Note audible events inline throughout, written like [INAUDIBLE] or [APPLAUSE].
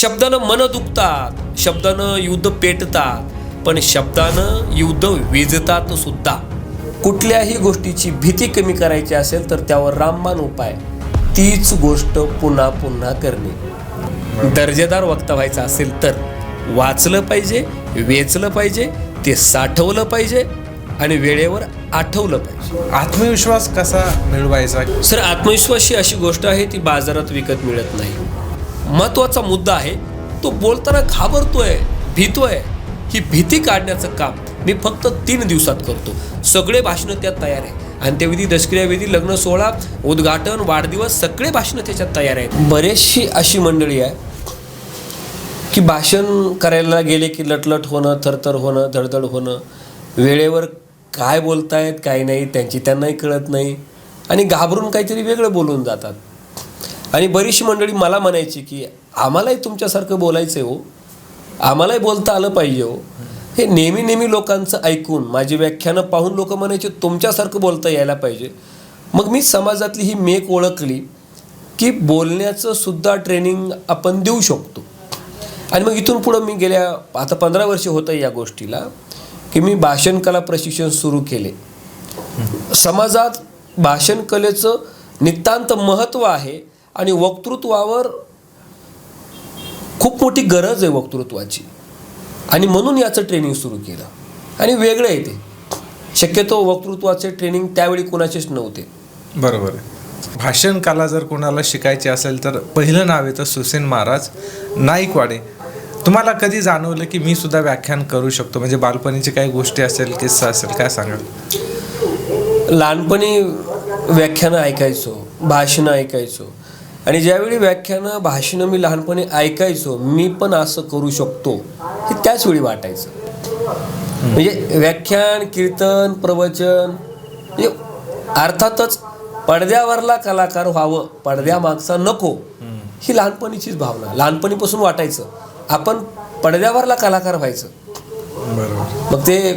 शब्दानं मन दुखतात शब्दानं युद्ध पेटतात पण शब्दानं युद्ध विजतात सुद्धा. कुठल्याही गोष्टीची भीती कमी करायची असेल तर त्यावर रामबाण उपाय. तीच गोष्ट पुन्हा पुन्हा करणे. दर्जेदार वक्ता व्हायचं असेल तर वाचलं पाहिजे वेचलं पाहिजे ते साठवलं पाहिजे आणि वेळेवर आठवलं पाहिजे. आत्मविश्वास कसा मिळवायचा? सर आत्मविश्वास ही अशी गोष्ट आहे ती बाजारात विकत मिळत नाही. महत्त्वाचा मुद्दा आहे. तो बोलताना घाबरतोय भीतोय. ही भीती काढण्याचं काम मी फक्त तीन दिवसात करतो. सगळे भाषणं त्यात तयार आहे. अंत्यविधी दशक्रियाविधी लग्न सोहळा उद्घाटन वाढदिवस सगळे भाषणं त्याच्यात तयार आहेत. बरेचशी अशी मंडळी आहे की भाषण करायला गेले की लटलट होणं थरथर होणं धडधड होणं. वेळेवर काय बोलतायत काय नाही त्यांची त्यांनाही कळत नाही. आणि घाबरून काहीतरी वेगळं बोलून जातात. आणि बरीचशी मंडळी मला म्हणायची की आम्हालाही तुमच्यासारखं बोलायचं आहे हो. आम्हालाही बोलता आलं पाहिजे हो. हे नेहमी नेहमी लोकांचं ऐकून माझी व्याख्यानं पाहून लोक म्हणायचे तुमच्यासारखं बोलता यायला पाहिजे. मग मी समाजातली ही मेक ओळखली की बोलण्याचं सुद्धा ट्रेनिंग आपण देऊ शकतो. आणि मग इथून पुढं मी गेल्या आता पंधरा वर्ष होतं या गोष्टीला की मी भाषण कला प्रशिक्षण सुरू केले. समाजात भाषणकलेचं नितांत महत्त्व आहे. आणि वक्तृत्वावर खूप मोठी गरज आहे वक्तृत्वाची. आणि म्हणून याचं ट्रेनिंग सुरू केलं. आणि वेगळं आहे ते. शक्यतो वक्तृत्वाचे ट्रेनिंग त्यावेळी कोणाचेच नव्हते. बरोबर भाषण कला जर कोणाला शिकायची असेल तर पहिलं नाव येतं सुसेन महाराज नाईकवाडे. तुम्हाला कधी जाणवलं की मी सुद्धा व्याख्यान करू शकतो? म्हणजे बालपणीची काही गोष्टी असेल किस्सा असेल काय सांगाल? लहानपणी व्याख्यानं ऐकायचो भाषणं ऐकायचो. आणि ज्यावेळी व्याख्यानं भाषणं मी लहानपणी ऐकायचो मी पण असं करू शकतो हे त्याच वेळी वाटायचं. म्हणजे व्याख्यान कीर्तन प्रवचन म्हणजे अर्थातच पडद्यावरला कलाकार व्हावं पडद्यामागचा नको ही लहानपणीचीच भावना लहानपणीपासून वाटायचं. आपण पडद्यावरला कलाकार व्हायचं. मग ते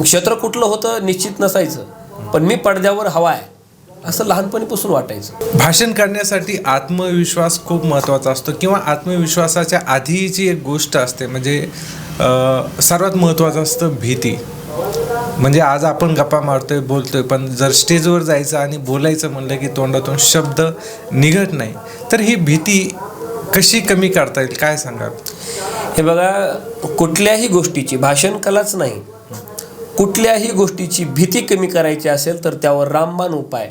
क्षेत्र कुठलं होतं निश्चित नसायचं. पण मी पडद्यावर हवा आहे. असं लहानपणीपासून वाटायचं. भाषण करण्यासाठी आत्मविश्वास खूप महत्त्वाचा असतो किंवा आत्मविश्वासाच्या आधीची एक गोष्ट असते म्हणजे सर्वात महत्त्वाचं असतं भीती. म्हणजे आज आपण गप्पा मारतोय बोलतोय पण जर स्टेजवर जायचं आणि बोलायचं म्हणलं की तोंडातून शब्द निघत नाही तर ही भीती कशी कमी करता येईल? काय सांगाल? हे बघा कुठल्याही गोष्टीची भाषण कलाच नाही. कुठल्याही गोष्टीची भीती कमी करायची असेल तर त्यावर रामबाण उपाय.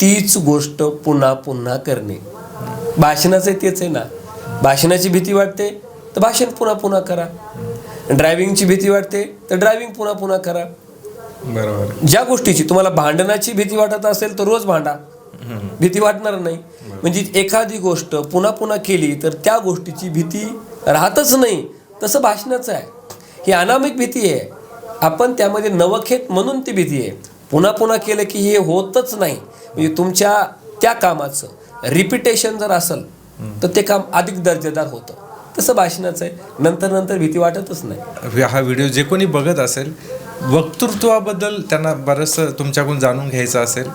तीच गोष्ट पुन्हा पुन्हा करणे. भाषणाचं तेच आहे ना. भाषणाची भीती वाटते तर भाषण पुन्हा पुन्हा करा. ड्रायव्हिंगची भीती वाटते तर ड्रायव्हिंग पुन्हा पुन्हा करा. बरोबर. ज्या गोष्टीची तुम्हाला भांडणाची भीती वाटत असेल तर रोज भांडा. भीती वाटणार नाही. म्हणजे एखादी गोष्ट पुन्हा पुन्हा केली तर त्या गोष्टीची भीती राहतच नाही. तसं भाषणाचं आहे. ही अनामिक भीती आहे. आपण त्यामध्ये नवखेत म्हणून ती भीती आहे. पुन्हा पुन्हा केलं की हे होतच नाही. म्हणजे तुमच्या त्या कामाचं. रिपिटेशन जर असेल तर ते काम अधिक दर्जेदार होतं. तसं भाषणाचं आहे. नंतर नंतर भीती वाटतच नाही. हा व्हिडिओ जे कोणी बघत असेल वक्तृत्वाबद्दल त्यांना बरंचसं तुमच्याकडून जाणून घ्यायचं असेल.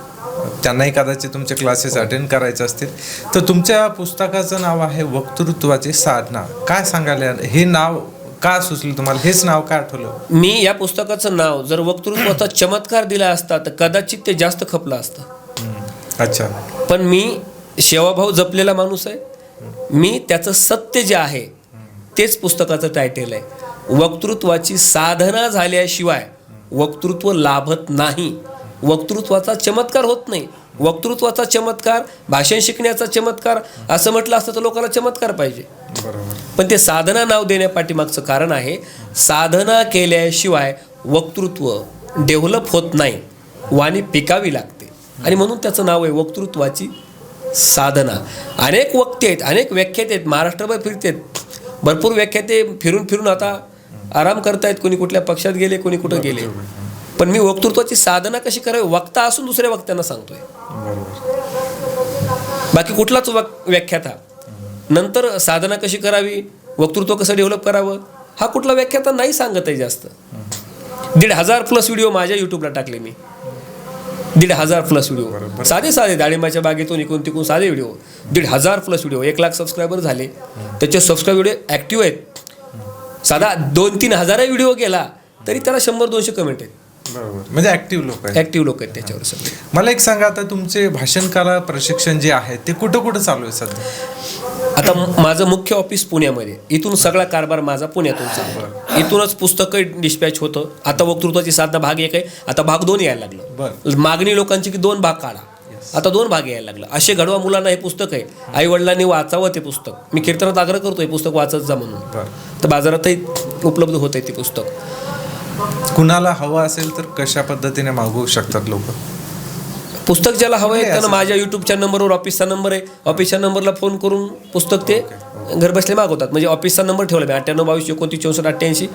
त्यांनाही कदाचित तुमचे क्लासेस अटेंड करायचे असतील. तर तुमच्या पुस्तकाचं नाव आहे वक्तृत्वाची साधना. काय सांगाल यार? हे नाव का सुचलं तुम्हाला? हेच नाव का आठवलं? मी या पुस्तकाचं नाव जर वक्तृत्वाचा चमत्कार दिला असता तर कदाचित ते जास्त खपलं असतं. अच्छा. पण मी सेवाभाव जपलेला माणूस आहे. मी त्याचं सत्य जे आहे तेच पुस्तकाचं टायटेल आहे. वक्तृत्वाची साधना झाल्याशिवाय वक्तृत्व लाभत नाही. वक्तृत्वाचा चमत्कार होत नाही. वक्तृत्वाचा चमत्कार भाषण शिकण्याचा चमत्कार असं म्हटलं असतं तर लोकांना चमत्कार पाहिजे. बरोबर. पण ते साधना नाव देण्यापाठीमागचं कारण आहे साधना केल्याशिवाय वक्तृत्व डेव्हलप होत नाही वाणी पिकावी लागते. आणि म्हणून त्याचं नाव आहे वक्तृत्वाची साधना. अनेक वक्ते आहेत अनेक व्याख्याते आहेत महाराष्ट्रभर फिरतेत भरपूर व्याख्याते फिरून फिरून आता आराम करतायत कोणी कुठल्या पक्षात गेले कोणी कुठं गेले. पण मी वक्तृत्वाची साधना कशी करावी? वक्ता असून दुसऱ्या वक्त्यांना सांगतोय. बाकी कुठलाच वक व्याख्याता नंतर साधना कशी करावी? वक्तृत्व कसं डेव्हलप करावं? हा कुठला व्याख्याता नाही सांगत आहे जास्त. दीड हजार प्लस व्हिडिओ माझ्या यूट्यूबला टाकले मी. दीड हजार प्लस व्हिडिओ साधे साधे. डाळिंबाच्या बागेतून इकडून तिकडून साधे व्हिडिओ दीड हजार प्लस व्हिडिओ एक लाख सबस्क्रायबर झाले. त्याचे सबस्क्राईब व्हिडिओ ॲक्टिव्ह आहेत. साधा दोन तीन हजार व्हिडिओ गेला तरी त्याला शंभर दोनशे कमेंट आहेत. बरोबर. म्हणजे ऍक्टिव्ह लोक आहेत. ॲक्टिव्ह लोक आहेत त्याच्यावर सगळे. मला एक सांगा आता तुमचे भाषण कला प्रशिक्षण जे आहे ते कुठं कुठं चालू आहे सध्या? आता माझं मुख्य ऑफिस पुण्यामध्ये. इथून सगळा कारभार माझा पुण्यातून चालतो इथूनच पुस्तकं डिस्पॅच होतं. आता वक्तृत्वाची साधना भाग एक आहे. आता भाग दोन यायला लागलं. बरं. मागणी लोकांची की दोन भाग काढा. आता दोन भाग यायला लागलं. असे घडवा मुलांना हे पुस्तक आहे. आई वडिलांनी वाचावं ते पुस्तक. मी कीर्तनात आग्रह करतो हे पुस्तक वाचत जा म्हणून. तर बाजारातही उपलब्ध होत आहे ते पुस्तक. कुणाला हवं असेल तर कशा पद्धतीने मागवू शकतात लोक? पुस्तक ज्याला हवं आहे त्यानं? माझ्या युट्यूबच्या नंबरवर ऑफिसचा नंबर आहे. ऑफिसच्या नंबरला फोन करून पुस्तक ते घर बसले मागवतात. म्हणजे ऑफिसचा नंबर ठेवला मी. अठ्ठ्याण्णव बावीस एकोणतीस चौसष्ट अठ्ठ्याऐंशी.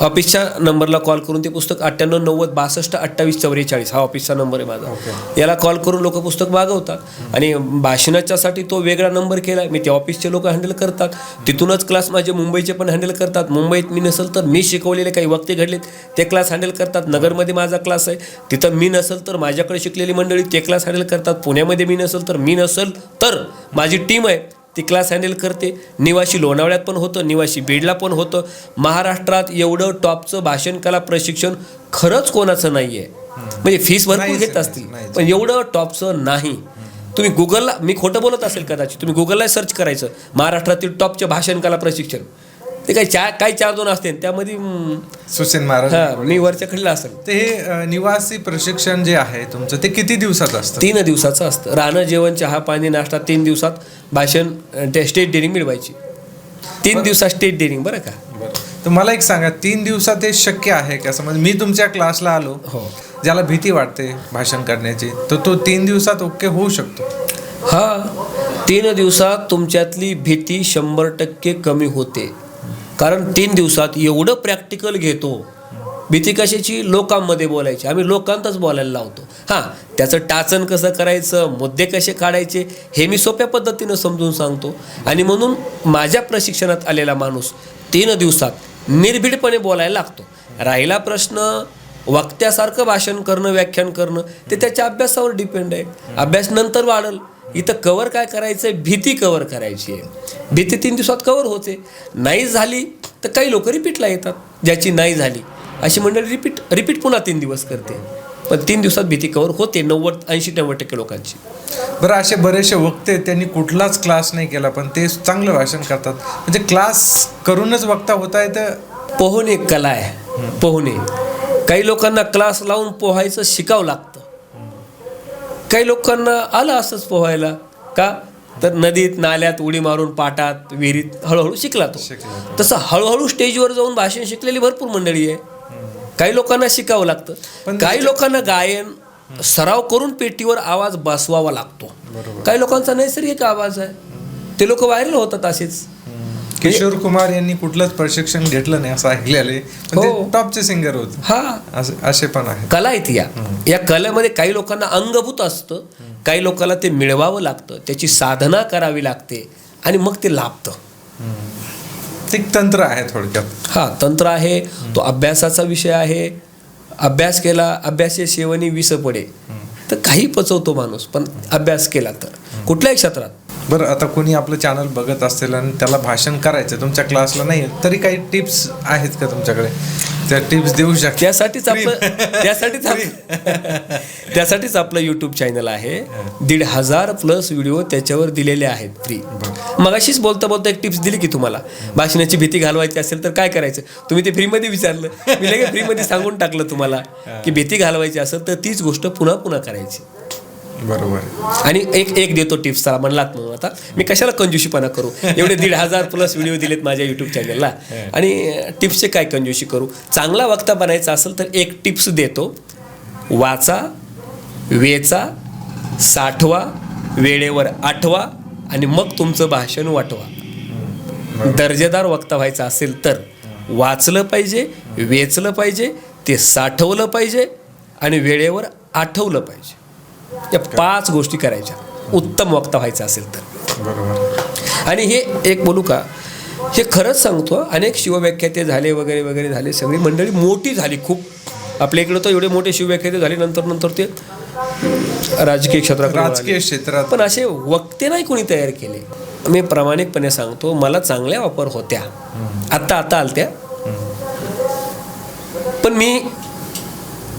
ऑफिसच्या नंबरला कॉल करून ते पुस्तक अठ्ठ्याण्णव नव्वद बासष्ट अठ्ठावीस चौवेचाळीस हा ऑफिसचा नंबर आहे माझा. याला कॉल करून लोक पुस्तक मागवतात आणि भाषणाच्यासाठी तो वेगळा नंबर केला. मी ते ऑफिसचे लोक हँडल करतात. तिथूनच क्लास माझे मुंबईचे पण हँडल करतात. मुंबईत मी नसेल तर मी शिकवलेले काही वक्ते घडलेत ते क्लास हँडल करतात. नगरमध्ये माझा क्लास आहे. तिथं मी नसेल तर माझ्याकडे शिकलेली मंडळी ते क्लास हँडल करतात. पुण्यामध्ये मी नसेल तर मी नसेल तर माझी टीम आहे. ती क्लास हँडल करते. निवासी लोणावळ्यात पण होतं निवासी बीडला पण होतं. महाराष्ट्रात एवढं टॉपचं भाषण कला प्रशिक्षण खरंच कोणाचं नाही आहे म्हणजे फीस भरपूर घेत असतील. पण एवढं टॉपचं नाही. तुम्ही गुगलला मी खोटं बोलत असेल कदाचित तुम्ही गुगलला सर्च करायचं. महाराष्ट्रातील टॉपचे भाषण कला प्रशिक्षण. ते काही चार काही चार दोन असते त्यामध्ये सुसेन महाराज हा मी वरच्या खडीला असेल. ते हे अ, निवासी प्रशिक्षण जे आहे तुमचं ते किती दिवसात असतं? तीन दिवसाचं असतं. राहणं जेवण चहा पाणी नाश्ता तीन दिवसात भाषण ते स्टेट डेअरिंग मिळवायची. तीन दिवसात स्टेट डेअरिंग बरं का? तर मला एक सांगा तीन दिवसात हे शक्य आहे का? समज मी तुमच्या क्लासला आलो हो. ज्याला भीती वाटते भाषण करण्याची तर तो तीन दिवसात ओके होऊ शकतो? हा. तीन दिवसात तुमच्यातली भीती शंभर टक्के कमी होते. कारण तीन दिवसात एवढं प्रॅक्टिकल घेतो. भीती कशाची? लोकांमध्ये बोलायची. आम्ही लोकांतच बोलायला लावतो. हां त्याचं टाचन कसं करायचं? मुद्दे कसे काढायचे? हे मी सोप्या पद्धतीनं समजून सांगतो. आणि म्हणून माझ्या प्रशिक्षणात आलेला माणूस तीन दिवसात निर्भीडपणे बोलायला लागतो. राहिला प्रश्न वक्त्यासारखं भाषण करणं व्याख्यान करणं ते त्याच्या अभ्यासावर डिपेंड आहे. अभ्यास नंतर वाढल. इथं कवर काय करायचं आहे भीती कवर करायची आहे. भीती तीन दिवसात कवर होते. नाही झाली तर काही लोक रिपीटला येतात. ज्याची नाही झाली. अशी मंडळी रिपीट रिपीट पुन्हा तीन दिवस करते. पण तीन दिवसात भीती कवर होते. नव्वद ऐंशी नव्वद टक्के लोकांची. बरं असे बरेचसे वक्ते त्यांनी कुठलाच क्लास नाही केला पण ते चांगलं भाषण करतात. म्हणजे क्लास करूनच वक्ता होता येतं पोहणे कला आहे. पोहणे काही लोकांना क्लास लावून पोहायचं शिकावं लागतं. काही लोकांना आलं असंच पोहायला. का? तर नदीत नाल्यात उडी मारून पाटात विहिरीत हळूहळू शिकला तो. तसं हळूहळू स्टेजवर जाऊन भाषण शिकलेली भरपूर मंडळी आहे. काही लोकांना शिकावं लागतं. पण काही लोकांना गायन सराव करून पेटीवर आवाज बसवावा लागतो. काही लोकांचा नैसर्गिक आवाज आहे. ते लोक व्हायरल होतात असेच. किशोर कुमार यांनी कुठलंच प्रशिक्षण घेतलं नाही असं ऐकलेलं आहे. हो. टॉपचे सिंगर होते. हा. असे पण आहे कला आहे ती या. या कलेमध्ये काही लोकांना अंगभूत असतं काही लोकांना ते मिळवावं लागतं त्याची साधना करावी लागते आणि मग ते लाभतं. ते तंत्र आहे थोडक्यात. हा तंत्र आहे तो अभ्यासाचा विषय आहे. अभ्यास केला अभ्यासे सेवनी विस पडे. तर काही पचवतो माणूस पण अभ्यास केला तर. कुठल्याही क्षेत्रात. बरं आता कोणी आपलं चॅनल बघत असेल आणि त्याला भाषण करायचं तुमच्या क्लासला नाही तरी काही टिप्स आहेत का तुमच्याकडे? त्या टिप्स देऊ शकता. त्यासाठीच आपलं [LAUGHS] त्यासाठीच आप- [LAUGHS] त्यासाठीच आपलं युट्यूब चॅनल आहे. दीड हजार प्लस व्हिडिओ त्याच्यावर दिलेले आहेत फ्री मगाशीच बोलता बोलता एक टिप्स दिली की तुम्हाला. भाषणाची भीती घालवायची असेल तर काय करायचं? तुम्ही ते फ्रीमध्ये विचारलं. मी लगेच फ्रीमध्ये सांगून टाकलं तुम्हाला की भीती घालवायची असेल तर तीच गोष्ट पुन्हा पुन्हा करायची. बरोबर. आणि एक एक देतो टिप्स चला म्हणलात म्हणून आता. मी कशाला कंजूशीपणा करू? एवढे दीड हजार प्लस व्हिडिओ दिलेत माझ्या युट्यूब चॅनलला आणि टिप्सचे काय कंजूशी करू? चांगला वक्ता बनायचा असेल तर एक टिप्स देतो. वाचा वेचा साठवा वेळेवर आठवा आणि मग तुमचं भाषण वाटवा. दर्जेदार वक्ता व्हायचा असेल तर वाचलं पाहिजे वेचलं पाहिजे ते साठवलं पाहिजे आणि वेळेवर आठवलं पाहिजे. या पाच गोष्टी करायच्या. उत्तम वक्ता व्हायचं असेल तर. बरोबर. आणि हे एक बोलू का हे खरंच सांगतो अनेक शिवव्याख्याते झाले वगैरे वगैरे झाले सगळी मंडळी मोठी झाली खूप. आपल्या इकडं तर एवढे मोठे शिवव्याख्याते झाले नंतर नंतर ते राजकीय क्षेत्रात राजकीय क्षेत्रात. पण असे वक्ते नाही कोणी तयार केले. मी प्रामाणिकपणे सांगतो मला चांगल्या वापर होत्या. आत्ता आत्ता आलत्या. पण मी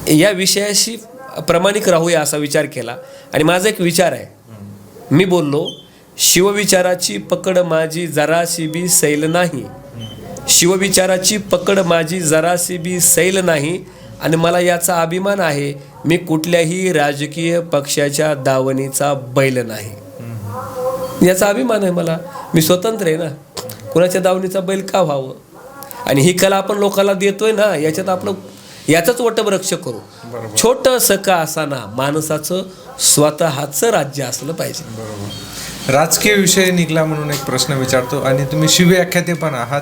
या विषयाशी प्रामाणिक राहूया असा विचार केला. आणि माझा एक विचार आहे. मी बोललो शिवविचाराची पकड माझी जराशी बी सैल नाही. शिवविचाराची पकड माझी जराशी बी सैल नाही. आणि मला याचा अभिमान आहे मी कुठल्याही राजकीय पक्षाच्या दावणीचा बैल नाही. याचा अभिमान आहे मला. मी स्वतंत्र आहे ना. कुणाच्या दावणीचा बैल का व्हावं? आणि ही कला आपण लोकांना देतोय ना याच्यात आपलं याचंच वटवृक्ष करू. छोटंसं का असाना माणसाचं स्वतःचं राज्य असलं पाहिजे. बरोबर. राजकीय विषय निघला म्हणून एक प्रश्न विचारतो आणि तुम्ही शिवव्याख्याते पण आहात.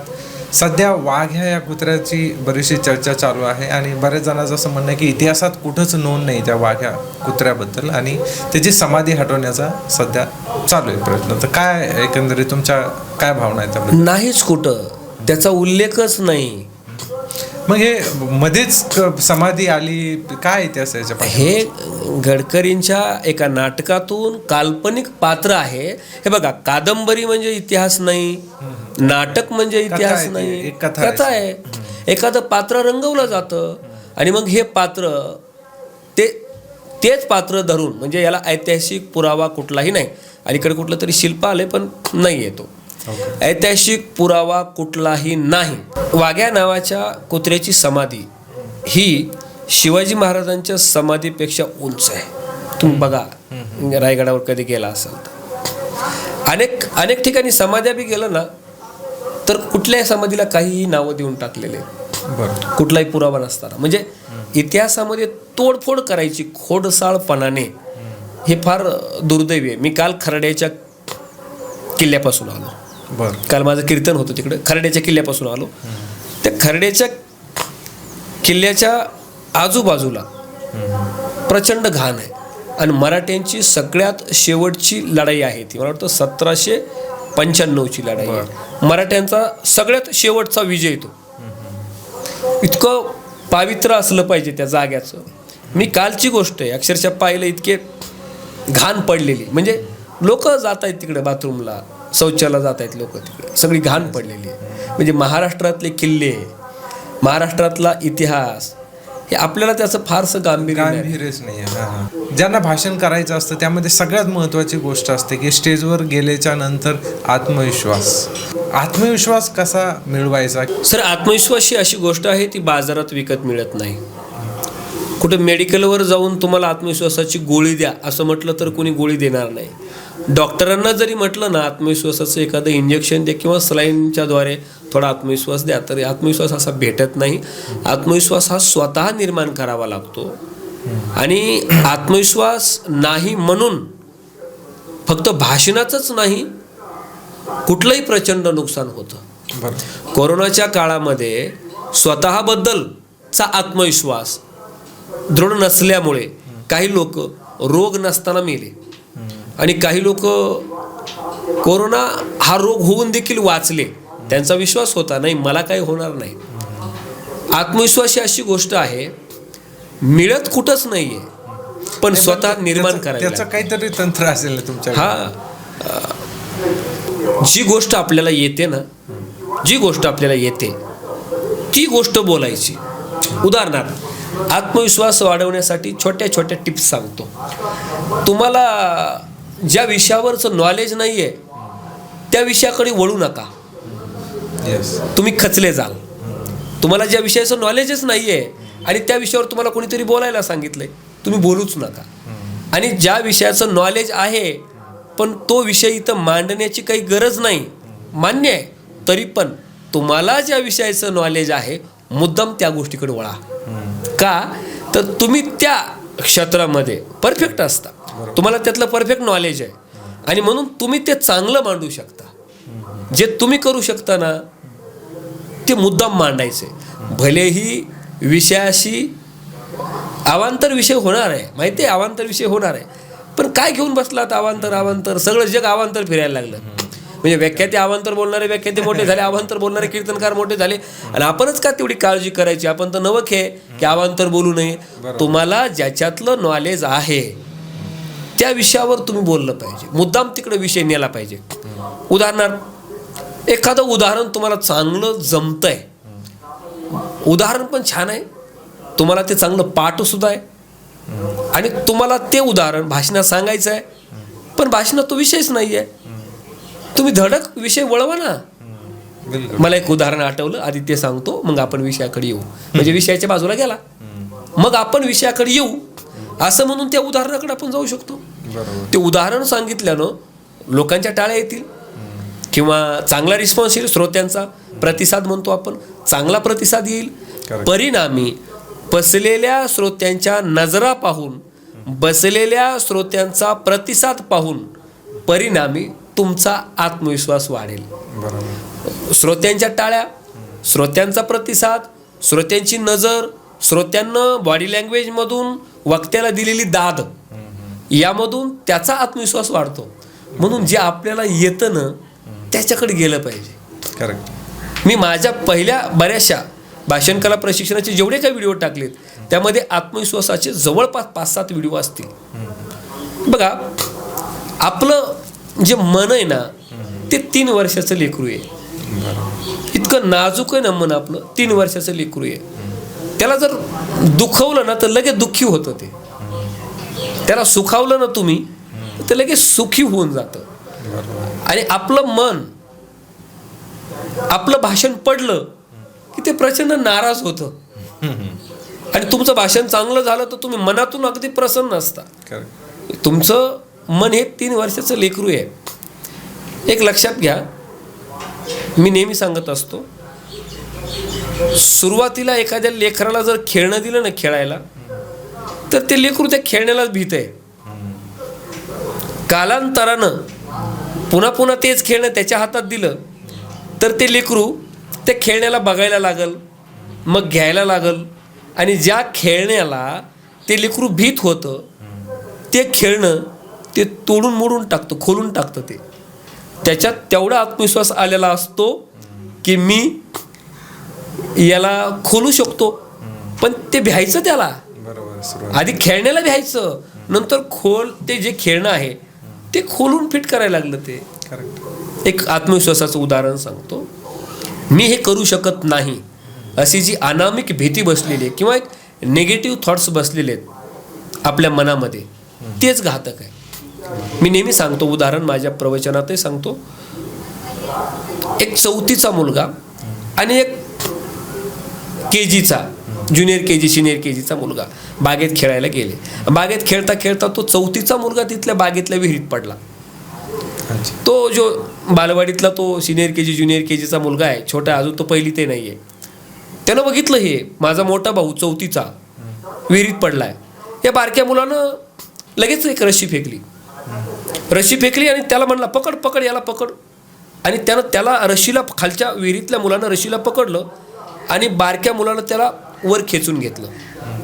सध्या वाघ्या या कुत्र्याची बरीचशी चर्चा चालू आहे आणि बऱ्याच जणांचं असं म्हणणं आहे की इतिहासात कुठंच नोंद नाही त्या वाघ्या कुत्र्याबद्दल आणि त्याची समाधी हटवण्याचा सध्या चालू आहे प्रयत्न. तर काय एकंदरीत तुमच्या काय भावना आहेत त्याबद्दल? नाहीच कुठं. त्याचा उल्लेखच नाही. मग हे मध्येच समाधी आली काय इतिहास याच्या? हे गडकरींच्या एका नाटकातून काल्पनिक पात्र आहे. हे बघा कादंबरी म्हणजे इतिहास नाही नाटक म्हणजे इतिहास नाही. एक कथा आहे. कथा आहे. एखादं पात्र रंगवलं जातं आणि मग हे पात्र ते तेच पात्र धरून म्हणजे याला ऐतिहासिक पुरावा कुठलाही नाही. अलीकडे कुठलं तरी शिल्प आले पण नाही येतो ऐतिहासिक पुरावा कुठलाही नाही. वाघ्या नावाच्या कुत्र्याची समाधी ही शिवाजी महाराजांच्या समाधीपेक्षा उंच आहे. तुम्ही बघा रायगडावर कधी गेला असाल तर. अनेक अनेक ठिकाणी समाध्या बी गेलं ना तर कुठल्याही समाधीला काहीही नावं देऊन टाकलेले कुठलाही पुरावा नसताना. म्हणजे इतिहासामध्ये तोडफोड करायची खोडसाळपणाने हे फार दुर्दैवी आहे. मी काल खरड्याच्या किल्ल्यापासून आलो. बरं. काल माझं कीर्तन होतं तिकडे. खरड्याच्या किल्ल्यापासून आलो. त्या खरड्याच्या किल्ल्याच्या आजूबाजूला प्रचंड घाण आहे. आणि मराठ्यांची सगळ्यात शेवटची लढाई आहे ती. मला वाटतं सतराशे पंच्याण्णवची लढाई आहे. मराठ्यांचा सगळ्यात शेवटचा विजय तो. इतकं पावित्र्य असलं पाहिजे त्या जाग्याचं. मी कालची गोष्ट आहे. अक्षरशः पाहिलं इतके घाण पडलेली. म्हणजे लोक जात आहेत तिकडे बाथरूमला. शौचाला जात आहेत लोक तिकडे. सगळी घाण पडलेली आहे. म्हणजे महाराष्ट्रातले किल्ले महाराष्ट्रातला इतिहास हे आपल्याला त्याचं फारसं गांभीर्य नाही. गांभीर्यच नाही आहे. ज्यांना भाषण करायचं असतं त्यामध्ये सगळ्यात महत्त्वाची गोष्ट असते की स्टेजवर गेल्याच्यानंतर आत्मविश्वास. आत्मविश्वास कसा मिळवायचा? सर आत्मविश्वास ही अशी गोष्ट आहे ती बाजारात विकत मिळत नाही. कुठे मेडिकलवर जाऊन तुम्हाला आत्मविश्वासाची गोळी द्या असं म्हटलं तर कोणी गोळी देणार नाही. डॉक्टरांना जरी म्हटलं ना आत्मविश्वासाचं एखादं इंजेक्शन द्या किंवा सलाईनच्या द्वारे थोडा आत्मविश्वास द्या तर आत्मविश्वास असा भेटत नाही. आत्मविश्वास हा स्वतः निर्माण करावा लागतो. आणि आत्मविश्वास नाही म्हणून फक्त भाषणाचंच नाही कुठलंही प्रचंड नुकसान होतं. कोरोनाच्या काळामध्ये स्वतःबद्दलचा आत्मविश्वास दृढ नसल्यामुळे काही लोक रोग नसताना मेले. आणि काही लोक कोरोना हा रोग होऊन देखील वाचले. त्यांचा विश्वास होता नाही मला काही होणार नाही. आत्मविश्वास ही अशी गोष्ट आहे मिळत कुठंच नाहीये पण स्वतः निर्माण करायला त्याचं काहीतरी तंत्र असेल ना तुमच्या हा. जी गोष्ट आपल्याला येते ना जी गोष्ट आपल्याला येते ती गोष्ट बोलायची. उदाहरणार्थ आत्मविश्वास वाढवण्यासाठी छोट्या छोट्या टिप्स सांगतो. तुम्हाला ज्या विषयावरचं नॉलेज नाही आहे त्या विषयाकडे वळू नका. येस तुम्ही खचले जाल. तुम्हाला ज्या विषयाचं नॉलेजच नाही आहे आणि त्या विषयावर तुम्हाला कोणीतरी बोलायला सांगितलंय तुम्ही बोलूच नका. आणि ज्या विषयाचं नॉलेज आहे पण तो विषय इथं मांडण्याची काही गरज नाही मान्य आहे तरी पण तुम्हाला ज्या विषयाचं नॉलेज आहे मुद्दाम त्या गोष्टीकडे वळा. का? तर तुम्ही त्या क्षेत्रामध्ये परफेक्ट असता. तुम्हाला त्यातलं परफेक्ट नॉलेज आहे. आणि म्हणून तुम्ही ते चांगलं मांडू शकता. जे तुम्ही करू शकता ना ते मुद्दाम मांडायचे. भलेही विषयाशी अवांतर विषय होणार आहे. माहिती आहे अवांतर विषय होणार आहे. पण काय घेऊन बसलात अवांतर अवांतर? सगळं जग अवांतर फिरायला लागलं. म्हणजे व्याख्याते अवांतर बोलणारे व्याख्याते मोठे झाले अवांतर बोलणारे कीर्तनकार मोठे झाले. आणि आपणच का तेवढी काळजी करायची? आपण तर नवख आहे की अवांतर बोलू नये. तुम्हाला ज्याच्यातलं नॉलेज आहे त्या विषयावर तुम्ही बोललं पाहिजे. मुद्दाम तिकडे विषय नेला पाहिजे. उदाहरणार्थ एखादं उदाहरण तुम्हाला चांगलं जमतंय. उदाहरण पण छान आहे. तुम्हाला ते चांगलं पाठ सुद्धा आहे. आणि तुम्हाला ते उदाहरण भाषणात सांगायचं आहे. पण भाषणात तो विषयच नाही आहे. तुम्ही धडक विषय वळवा ना. मला एक उदाहरण आठवलं. आधी ते सांगतो मग आपण विषयाकडे येऊ. म्हणजे विषयाच्या बाजूला गेला. मग आपण विषयाकडे येऊ. असं म्हणून त्या उदाहरणाकडे आपण जाऊ शकतो. ते उदाहरण सांगितल्यानं लोकांच्या टाळ्या येतील. किंवा चांगला रिस्पॉन्स येईल श्रोत्यांचा. प्रतिसाद म्हणतो आपण. चांगला प्रतिसाद येईल. परिणामी बसलेल्या श्रोत्यांच्या नजरा पाहून बसलेल्या श्रोत्यांचा प्रतिसाद पाहून परिणामी तुमचा आत्मविश्वास वाढेल. श्रोत्यांच्या टाळ्या श्रोत्यांचा प्रतिसाद श्रोत्यांची नजर श्रोत्यांना बॉडी लँग्वेजमधून वक्त्याला दिलेली दाद. यामधून त्याचा आत्मविश्वास वाढतो. म्हणून जे आपल्याला येतं ना त्याच्याकडे गेलं पाहिजे. करेक्ट मी माझ्या पहिल्या बऱ्याचशा भाषण कला प्रशिक्षणाचे जेवढे काही व्हिडिओ टाकलेत त्यामध्ये आत्मविश्वासाचे जवळपास पाच सात व्हिडिओ असतील. बघा आपलं जे मन आहे ना ते तीन वर्षाचं लेकरू आहे. इतकं नाजूक आहे ना मन आपलं तीन वर्षाचं लेकरू आहे. त्याला जर दुखवलं ना तर लगेच दुःखी होतं ते. त्याला सुखावलं ना तुम्ही तर लगेच सुखी होऊन जातं. आणि आपलं मन आपलं भाषण पडलं की ते प्रचंड नाराज होतं. आणि तुमचं भाषण चांगलं झालं तर तुम्ही मनातून अगदी प्रसन्न असता. तुमचं मन हे तीन वर्षाचं लेकरू आहे. एक लक्षात घ्या. मी नेहमी सांगत असतो सुरुवातीला एखाद्या लेकराला जर खेळणं दिलं ना खेळायला तर ते लेकरू त्या खेळण्यालाच भीत आहे. कालांतरानं पुन्हा पुन्हा तेच खेळणं त्याच्या हातात दिलं तर ते लेकरू त्या खेळण्याला बघायला लागल मग घ्यायला लागल आणि ज्या खेळण्याला ते लेकरू भीत होतं ते खेळणं ते तोडून मोडून टाकतं खोलून टाकतं ते. त्याच्यात तेवढा आत्मविश्वास आलेला असतो की मी याला खोलू शकतो पण ते भ्यायचं त्याला. आधी खेळण्याला भ्यायचं नंतर खोल ते जे खेळणं आहे ते खोलून फिट करायला लागलं ते. एक आत्मविश्वासाचं उदाहरण सांगतो. मी हे करू शकत नाही. अशी जी अनामिक भीती बसलेली आहे किंवा एक निगेटिव्ह थॉट्स बसलेले आहेत आपल्या मनामध्ये तेच घातक आहे. मी नेहमी सांगतो उदाहरण माझ्या प्रवचनातही सांगतो. एक चौथीचा मुलगा आणि एक के जीचा junior K G senior K जीचा मुलगा. बागेत खेळायला गेले. बागेत खेळता खेळता तो चौथीचा मुलगा तिथल्या बागेतल्या विहिरीत पडला. तो जो बालवाडीतला तो senior K G junior K जीचा मुलगा आहे छोटा अजून तो पहिली ते नाही आहे त्यानं बघितलं हे माझा मोठा भाऊ चौथीचा विहिरीत पडलाय. या बारक्या मुलानं लगेच एक रशी फेकली. रशी फेकली आणि त्याला म्हणला पकड पकड याला पकड. आणि त्यानं त्याला रशीला खालच्या विहिरीतल्या मुलानं रशीला पकडलं आणि बारक्या मुलानं त्याला वर खेचून घेतलं.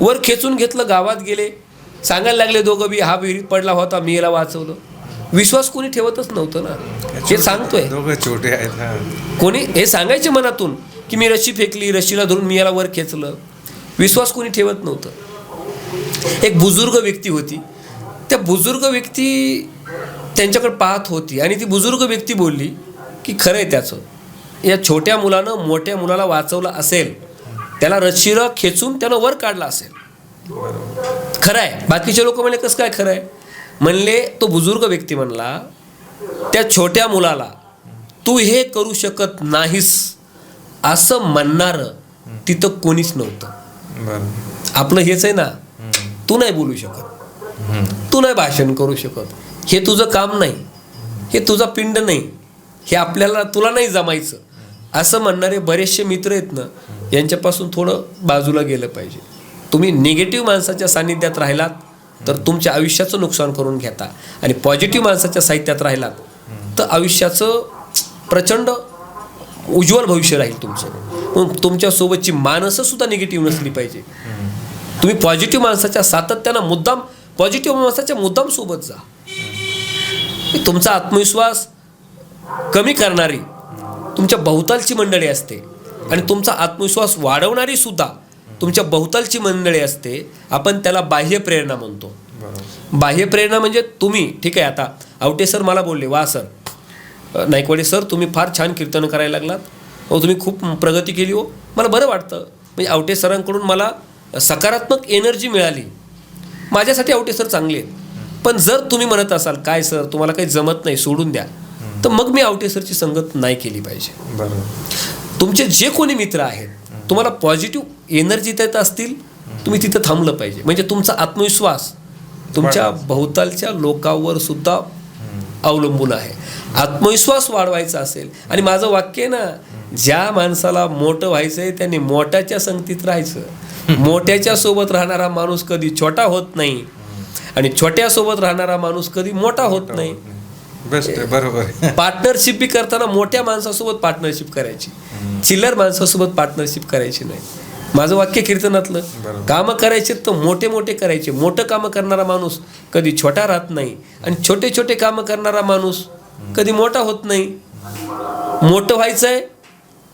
वर खेचून घेतलं गावात गेले. सांगायला लागले दोघं बी हा विहिरीत पडला होता मी याला वाचवलं. विश्वास कोणी ठेवतच नव्हतं ना. हे सांगतोय. दोघं छोटे आहेत कोणी हे सांगायचे मनातून की मी रशी फेकली रशीला धरून मी याला वर खेचलं. विश्वास कोणी ठेवत नव्हतं. एक बुजुर्ग व्यक्ती होती. त्या बुजुर्ग व्यक्ती त्यांच्याकडे पाहत होती आणि ती बुजुर्ग व्यक्ती बोलली की खरं आहे त्याचं. या छोट्या मुलानं मोठ्या मुलाला वाचवलं असेल त्याला रशीला खेचून त्यानं वर काढला असेल. खरं आहे बाकीचे लोक म्हणले कसं काय खरं आहे म्हणले तो बुजुर्ग व्यक्ती म्हणला त्या छोट्या मुलाला तू हे करू शकत नाहीस असं म्हणणारं तिथं कोणीच नव्हतं. आपलं हेच आहे ना. तू नाही बोलू शकत. तू नाही भाषण करू शकत. हे तुझं काम नाही. हे तुझा पिंड नाही. हे आपल्याला तुला नाही जमायचं. असं म्हणणारे बरेचसे मित्र आहेत ना यांच्यापासून थोडं बाजूला गेलं पाहिजे. तुम्ही निगेटिव्ह माणसाच्या सानिध्यात राहिलात तर तुमच्या आयुष्याचं नुकसान करून घेता. आणि पॉझिटिव्ह माणसाच्या साहित्यात राहिलात तर आयुष्याचं प्रचंड उज्ज्वल भविष्य राहील तुमचं. म्हणून तुमच्यासोबतची माणसं सुद्धा निगेटिव्ह नसली पाहिजे. तुम्ही पॉझिटिव्ह माणसाच्या सातत्यानं मुद्दाम पॉझिटिव्ह माणसाच्या मुद्दाम सोबत जा. तुमचा आत्मविश्वास कमी करणारी तुमच्या बहुतालची मंडळी असते. आणि तुमचा आत्मविश्वास वाढवणारी सुद्धा तुमच्या बहुतालची मंडळी असते. आपण त्याला बाह्य प्रेरणा म्हणतो. बाह्य प्रेरणा म्हणजे तुम्ही ठीक आहे आता आवटे सर मला बोलले वा सर. अ, नायकवाडे सर तुम्ही फार छान कीर्तन करायला लागलात. हो तुम्ही खूप प्रगती केली हो. मला बरं वाटतं. म्हणजे आवटे सरांकडून मला सकारात्मक एनर्जी मिळाली. माझ्यासाठी आवटे सर चांगले आहेत. पण जर तुम्ही म्हणत असाल काय सर तुम्हाला काही जमत नाही सोडून द्या. तर मग मी आवटे सरची संगत नाही केली पाहिजे. बरोबर. तुमचे जे कोणी मित्र आहेत तुम्हाला पॉझिटिव्ह एनर्जी देत असतील तुम्ही तिथं थांबलं पाहिजे. म्हणजे तुमचा आत्मविश्वास तुमच्या भोवतालच्या लोकांवर सुद्धा अवलंबून आहे. आत्मविश्वास वाढवायचा असेल आणि माझं वाक्य आहे ना ज्या माणसाला मोठं व्हायचंय त्यांनी मोठ्याच्या संगतीत राहायचं. [LAUGHS] मोठ्याच्या सोबत राहणारा माणूस कधी छोटा होत नाही आणि छोट्या सोबत राहणारा माणूस कधी मोठा होत नाही. बेस्ट आहे बरोबर आहे. [LAUGHS] पार्टनरशिप बी करताना मोठ्या माणसासोबत पार्टनरशिप करायची. चिल्लर माणसासोबत पार्टनरशिप करायची नाही. माझं वाक्य कीर्तनातलं. कामं करायचे तर मोठे मोठे करायचे. मोठं कामं करणारा माणूस कधी छोटा राहत नाही आणि छोटे छोटे कामं करणारा माणूस कधी मोठा होत नाही. मोठं व्हायचंय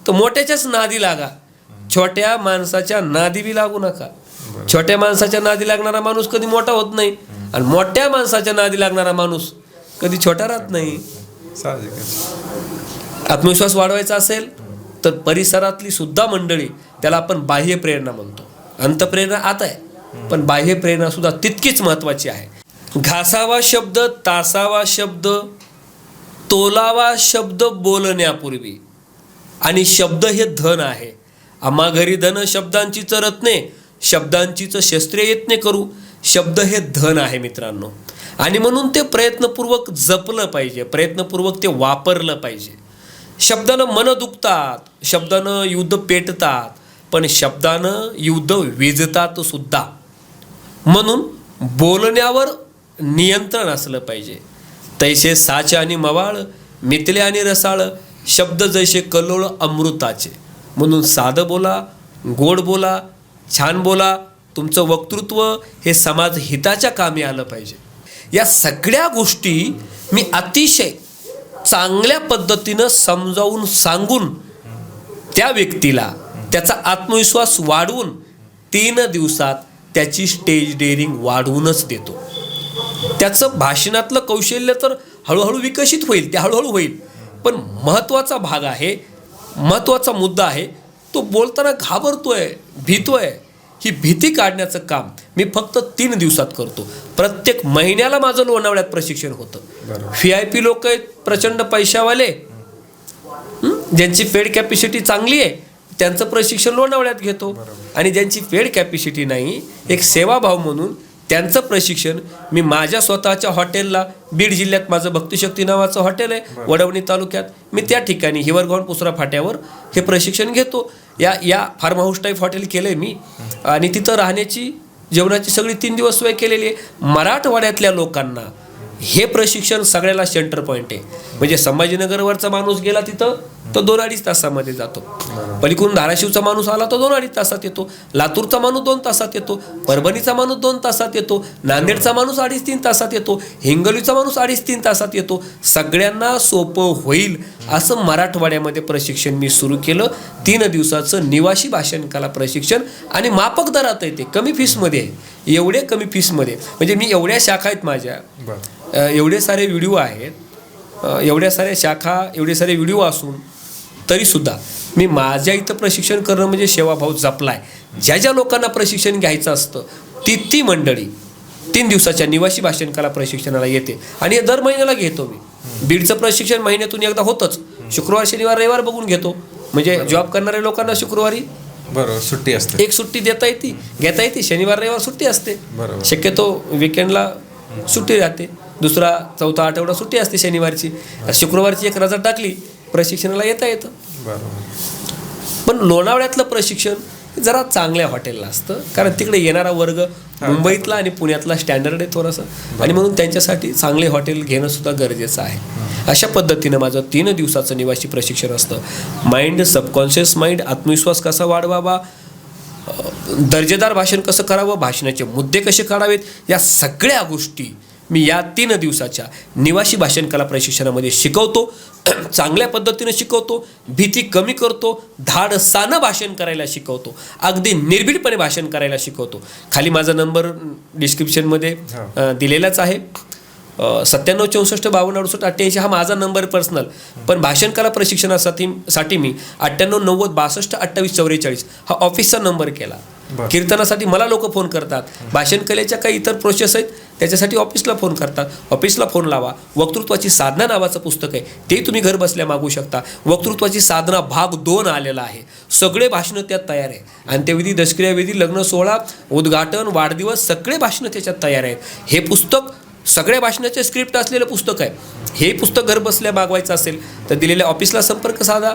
तर मोठ्याच्याच नादी लागा. छोट्या माणसाच्या नादी बी लागू नका. छोट्या माणसाच्या नादी लागणारा माणूस कधी मोठा होत नाही. आणि मोठ्या माणसाच्या नादी लागणारा माणूस कधी छोटा राहत नाही. आत्मविश्वास वाढवायचा असेल तर परिसरातली सुद्धा मंडळी त्याला आपण बाह्य प्रेरणा म्हणतो. अंतप्रेरणा आता आहे पण बाह्य प्रेरणा सुद्धा तितकीच महत्वाची आहे. घासावा शब्द तासावा शब्द तोलावा शब्द बोलण्यापूर्वी. आणि शब्द हे धन आहे. आम्हा घरी धन शब्दांचीच रत्ने शब्दांचीच शस्त्रे यत्ने करू. शब्द हे धन आहे मित्रांनो. आणि म्हणून ते प्रयत्नपूर्वक जपलं पाहिजे प्रयत्नपूर्वक ते वापरलं पाहिजे. शब्दानं मन दुखतात शब्दानं युद्ध पेटतात पण शब्दानं युद्ध विजतात सुद्धा. म्हणून बोलण्यावर नियंत्रण असलं पाहिजे. तैसे साचे आणि मवाळ मितले आणि रसाळ शब्द जैसे कलोळ अमृताचे. म्हणून साधं बोला गोड बोला छान बोला तुमचं वक्तृत्व हे समाज हिताच्या कामी आलं पाहिजे. या सगळ्या गोष्टी मी अतिशय चांगल्या पद्धतीनं समजावून सांगून त्या व्यक्तीला त्याचा आत्मविश्वास वाढवून तीन दिवसात त्याची स्टेज डेअरिंग वाढवूनच देतो. त्याचं भाषणातलं कौशल्य तर हळूहळू विकसित होईल ते हळूहळू होईल. पण महत्त्वाचा भाग आहे महत्त्वाचा मुद्दा आहे तो बोलताना घाबरतोय भीतोय. ही भीती काढण्याचं काम मी फक्त तीन दिवसात करतो. प्रत्येक महिन्याला माझं लोणावळ्यात प्रशिक्षण होतं. व्ही आय पी लोक आहेत प्रचंड पैशावाले? ज्यांची फेड कॅपॅसिटी चांगली आहे त्यांचं प्रशिक्षण लोणावळ्यात घेतो. आणि ज्यांची फेड कॅपॅसिटी नाही एक सेवाभाव म्हणून त्यांचं प्रशिक्षण मी माझ्या स्वतःच्या हॉटेलला बीड जिल्ह्यात माझं भक्तिशक्ती नावाचं हॉटेल आहे वडवणी तालुक्यात. मी त्या ठिकाणी हिवरगाव पुसरा फाट्यावर हे प्रशिक्षण घेतो. या या फार्म हाऊस टाईप हॉटेल केलं आहे मी. आणि तिथं राहण्याची जेवणाची सगळी तीन दिवस सोय केलेली आहे. मराठवाड्यातल्या लोकांना हे प्रशिक्षण सगळ्याला सेंटर पॉईंट आहे. म्हणजे संभाजीनगरवरचा माणूस गेला तिथं तो दोन अडीच तासामध्ये जातो. पलीकडून धाराशिवचा माणूस आला तो दोन अडीच तासात येतो. लातूरचा माणूस दोन तासात येतो. परभणीचा माणूस दोन तासात येतो. नांदेडचा माणूस अडीच तीन तासात येतो. हिंगोलीचा माणूस अडीच तीन तासात येतो. सगळ्यांना सोपं होईल असं मराठवाड्यामध्ये प्रशिक्षण मी सुरू केलं. तीन दिवसाचं निवासी भाषण कला प्रशिक्षण आणि मापक दरात आहे ते. कमी फीसमध्ये आहे. एवढे कमी फीसमध्ये. म्हणजे मी एवढ्या शाखा आहेत माझ्या. एवढे सारे व्हिडिओ आहेत. एवढ्या साऱ्या शाखा एवढे सारे व्हिडिओ असून तरीसुद्धा मी माझ्या इथं प्रशिक्षण करणं म्हणजे सेवाभाव जपलाय. ज्या ज्या लोकांना प्रशिक्षण घ्यायचं असतं ती ती मंडळी तीन दिवसाच्या निवासी भाषण कला प्रशिक्षणाला येते. आणि हे दर महिन्याला घेतो मी. बीडचं प्रशिक्षण महिन्यातून एकदा होतंच. शुक्रवार शनिवार रविवार बघून घेतो. म्हणजे जॉब करणाऱ्या लोकांना शुक्रवारी बरोबर सुट्टी असते. एक सुट्टी देता येते घेता येते. शनिवार रविवार सुट्टी असते. बरोबर. शक्यतो विकेंडला सुट्टी राहते. दुसरा चौथा आठवडा सुट्टी असते शनिवारची. शुक्रवारची एक रजा टाकली प्रशिक्षणाला येता येतं. बरोबर. पण लोणावळ्यातलं प्रशिक्षण जरा चांगल्या हॉटेलला असतं. कारण तिकडे येणारा वर्ग मुंबईतला आणि पुण्यातला स्टँडर्ड आहे थोडंसं. आणि म्हणून त्यांच्यासाठी चांगले हॉटेल घेणं सुद्धा गरजेचं आहे. अशा पद्धतीनं माझं तीन दिवसाचं निवासी प्रशिक्षण असतं. माइंड सबकॉन्शियस माइंड आत्मविश्वास कसा वाढवावा? दर्जेदार भाषण कसं करावं? भाषणाचे मुद्दे कसे काढावेत? या सगळ्या गोष्टी मी या तीन दिवसाच्या निवासी भाषण कला प्रशिक्षणामध्ये शिकवतो [CLEARS THROAT] चांगल्या पद्धतीनं शिकवतो भीती कमी करतो धाडसानं भाषण करायला शिकवतो अगदी निर्भीडपणे भाषण करायला शिकवतो. खाली माझा नंबर डिस्क्रिप्शनमध्ये दिलेलाच आहे. सत्त्याण्णव चौसष्ट बावन्न अडुसष्ट अठ्ठ्याऐंशी हा माझा नंबर पर्सनल. पण भाषण कला प्रशिक्षणासाठी साठी मी अठ्ठ्याण्णव नव्वद बासष्ट अठ्ठावीस चौवेचाळीस हा ऑफिसचा नंबर केला. कीर्तनासाठी मला लोक फोन करतात. भाषण कलेच्या काही इतर प्रोसेस आहेत. त्याच्यासाठी ऑफिसला फोन करतात ऑफिसला फोन लावा. वक्तृत्वाची साधना नावाचं पुस्तक आहे. ते तुम्ही घर बसल्या मागू शकता. वक्तृत्वाची साधना भाग दोन आलेला आहे. सगळे भाषणं त्यात तयार आहे. अंत्यविधी दशक्रियाविधी लग्न सोहळा उद्घाटन वाढदिवस सगळे भाषणं त्याच्यात तयार आहेत. हे पुस्तक सगळ्या भाषणाचे स्क्रिप्ट असलेलं पुस्तक आहे. हे पुस्तक घर बसल्या मागवायचं असेल तर दिलेल्या ऑफिसला संपर्क साधा.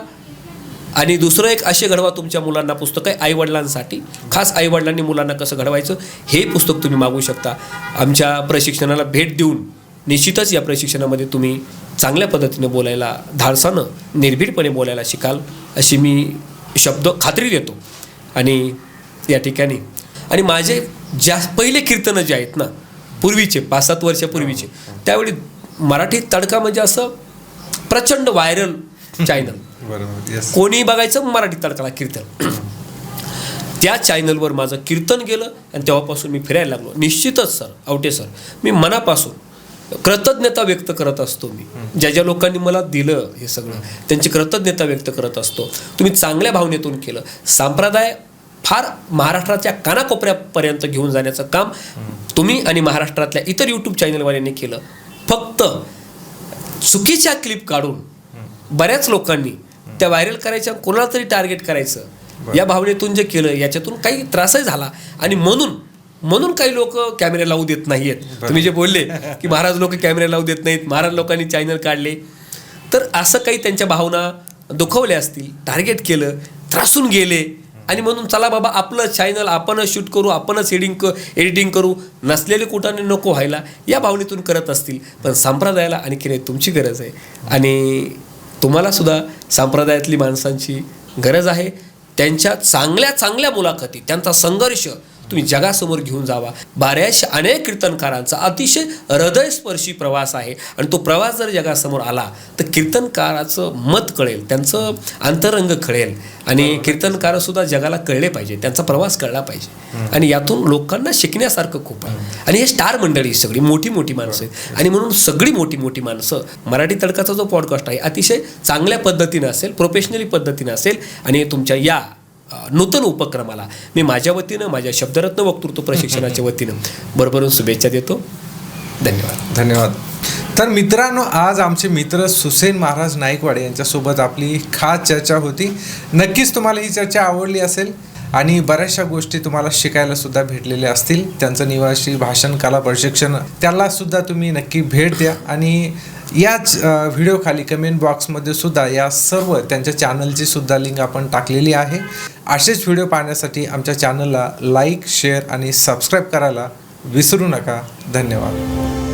आणि दुसरं एक असे घडवा तुमच्या मुलांना पुस्तक आहे आईवडिलांसाठी. खास आईवडिलांनी मुलांना कसं घडवायचं हे पुस्तक तुम्ही मागू शकता. आमच्या प्रशिक्षणाला भेट देऊन निश्चितच या प्रशिक्षणामध्ये तुम्ही चांगल्या पद्धतीनं बोलायला धाडसानं निर्भीडपणे बोलायला शिकाल अशी मी शब्द खात्री देतो. आणि या ठिकाणी आणि माझे ज्या पहिले कीर्तनं जे आहेत ना पूर्वीचे पाच सात वर्षापूर्वीचे त्यावेळी मराठी तडका म्हणजे असं प्रचंड व्हायरल चॅनल बरोबर. कोणी बघायचं मराठी तडकाला कीर्तन. त्या चॅनलवर माझं कीर्तन गेलं आणि तेव्हापासून मी फिरायला लागलो. निश्चितच सर आवटे सर मी मनापासून कृतज्ञता व्यक्त करत असतो मी. ज्या ज्या लोकांनी मला दिलं हे सगळं त्यांची कृतज्ञता व्यक्त करत असतो. तुम्ही चांगल्या भावनेतून केलं. संप्रदाय फार महाराष्ट्राच्या कानाकोपऱ्यापर्यंत घेऊन जाण्याचं काम तुम्ही आणि महाराष्ट्रातल्या इतर यूट्यूब चॅनलवाल्यांनी केलं. फक्त चुकीच्या क्लिप काढून बऱ्याच लोकांनी त्या व्हायरल करायच्या कोणाला तरी टार्गेट करायचं. या भावनेतून जे केलं याच्यातून काही त्रासही झाला. आणि म्हणून म्हणून काही लोक कॅमेरे लावू देत नाहीयेत. तुम्ही जे बोलले की महाराज लोक कॅमेरे लावू देत नाहीत महाराज लोकांनी चॅनल काढले. तर असं काही त्यांच्या भावना दुखवल्या असतील टार्गेट केलं त्रासून गेले. आणि म्हणून चला बाबा आपलं चॅनल आपणच शूट करू आपणच एडिंग एडिटिंग करू. नसलेले कुठाने नको व्हायला या भावनेतून करत असतील. पण संप्रदायाला आणखी नाही तुमची गरज आहे. आणि तुम्हाला सुद्धा संप्रदायातली माणसांची गरज आहे. त्यांच्या चांगल्या चांगल्या मुलाखती त्यांचा संघर्ष तुम्ही जगासमोर घेऊन जावा. बऱ्याचशा अनेक कीर्तनकारांचा अतिशय हृदयस्पर्शी प्रवास आहे. आणि तो प्रवास जर जगासमोर आला तर कीर्तनकाराचं मत कळेल त्यांचं अंतरंग कळेल. आणि कीर्तनकार सुद्धा जगाला कळले पाहिजे त्यांचा प्रवास कळला पाहिजे. आणि यातून लोकांना शिकण्यासारखं खूप आहे. आणि हे स्टार मंडळी सगळी मोठी मोठी माणसं आहेत. आणि म्हणून सगळी मोठी मोठी माणसं मराठी तडकाचा जो पॉडकास्ट आहे अतिशय चांगल्या पद्धतीनं असेल प्रोफेशनली पद्धतीनं असेल आणि तुमच्या या नूतन उपक्रमाला. मी माझ्या वतीनं माझ्या शब्दरत्न वक्तृत्व प्रशिक्षणाच्या [LAUGHS] वतीनं बरोबरून शुभेच्छा देतो. धन्यवाद. धन्यवाद. तर मित्रांनो आज आमचे मित्र सुसेन महाराज नाईकवाडे यांच्यासोबत आपली खास चर्चा होती. नक्कीच तुम्हाला ही चर्चा आवडली असेल आणि बऱ्याचशा गोष्टी तुम्हाला शिकायला सुद्धा भेटलेल्या असतील. त्यांचं निवासी भाषण कला प्रशिक्षण त्याला सुद्धा तुम्ही नक्की भेट द्या आणि याच व्हिडिओखाली कमेंट बॉक्समध्ये सुद्धा या सर्व त्यांच्या चॅनलची सुद्धा लिंक आपण टाकलेली आहे. असेच व्हिडिओ पाहण्यासाठी आमच्या चॅनलला लाईक शेअर आणि सबस्क्राईब करायला विसरू नका. धन्यवाद.